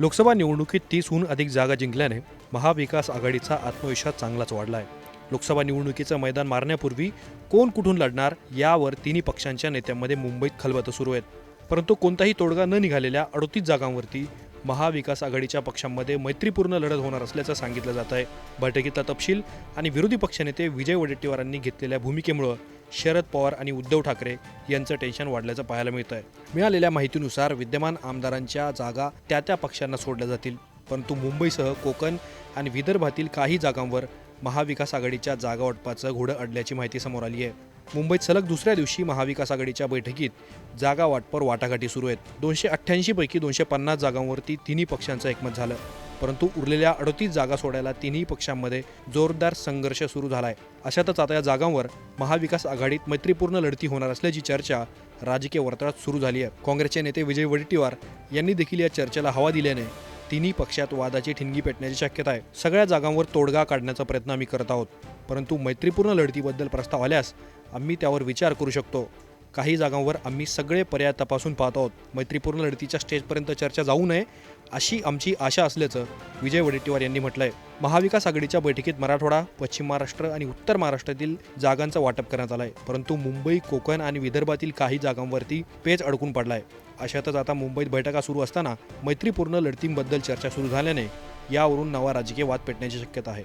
लोकसभा निवडणुकीत तीसहून अधिक जागा जिंकल्याने महाविकास आघाडीचा आत्मविश्वास चांगलाच वाढला आहे लोकसभा निवडणुकीचं मैदान मारण्यापूर्वी कोण कुठून लढणार यावर तिन्ही पक्षांच्या नेत्यांमध्ये मुंबईत खलबतं सुरू आहेत. परंतु कोणताही तोडगा न निघालेल्या अडोतीस जागांवरती महाविकास आघाडीच्या पक्षांमध्ये मैत्रीपूर्ण लढत होणार असल्याचं सांगितलं जात आहे बैठकीतला तपशील आणि विरोधी पक्षनेते विजय वडेट्टीवारांनी घेतलेल्या भूमिकेमुळं शरद पवार आणि उद्धव ठाकरे यांचं टेन्शन वाढल्याचं पाहायला मिळत आहे मिळालेल्या माहितीनुसार विद्यमान आमदारांच्या जागा त्या त्या पक्षांना सोडल्या जातील. परंतु मुंबईसह कोकण आणि विदर्भातील काही जागांवर महाविकास आघाडीच्या जागा वाटपाचं घोडं अडल्याची माहिती समोर आली आहे. मुंबईत सलग दुसऱ्या दिवशी महाविकास आघाडीच्या बैठकीत जागा वाटपावर वाटाघाटी सुरू आहेत. दोनशे अठ्ठ्याऐंशी पैकी दोनशे पन्नास जागांवरती तिन्ही पक्षांचं एकमत झालं. परंतु उरलेल्या अडतीस जागा सोडायला तिन्ही पक्षांमध्ये जोरदार संघर्ष सुरू झाला आहे अशातच आता या जागांवर महाविकास आघाडीत मैत्रीपूर्ण लढती होणार असल्याची चर्चा राजकीय वर्तुळात सुरू झाली आहे. काँग्रेसचे नेते विजय वडेट्टीवार यांनी देखील या चर्चेला हवा दिल्याने तिन्ही पक्षात वादाची ठिणगी पेटण्याची शक्यता आहे. सगळ्या जागांवर तोडगा काढण्याचा प्रयत्न आम्ही करत आहोत. परंतु मैत्रीपूर्ण लढतीबद्दल प्रस्ताव आल्यास आम्ही त्यावर विचार करू शकतो. काही जागांवर आम्ही सगळे पर्याय तपासून पाहत आहोत. मैत्रीपूर्ण लढतीच्या स्टेजपर्यंत चर्चा जाऊ नये. अशी आमची आशा असल्याचं विजय वडेट्टीवार यांनी म्हटलंय. महाविकास आघाडीच्या बैठकीत मराठवाडा पश्चिम महाराष्ट्र आणि उत्तर महाराष्ट्रातील जागांचं वाटप करण्यात आलंय. परंतु मुंबई कोकण आणि विदर्भातील काही जागांवरती पेच अडकून पडलाय. अशातच आता मुंबईत बैठका सुरू असताना मैत्रीपूर्ण लढतींबद्दल चर्चा सुरू झाल्याने यावरून नवा राजकीय वाद पेटण्याची शक्यता आहे.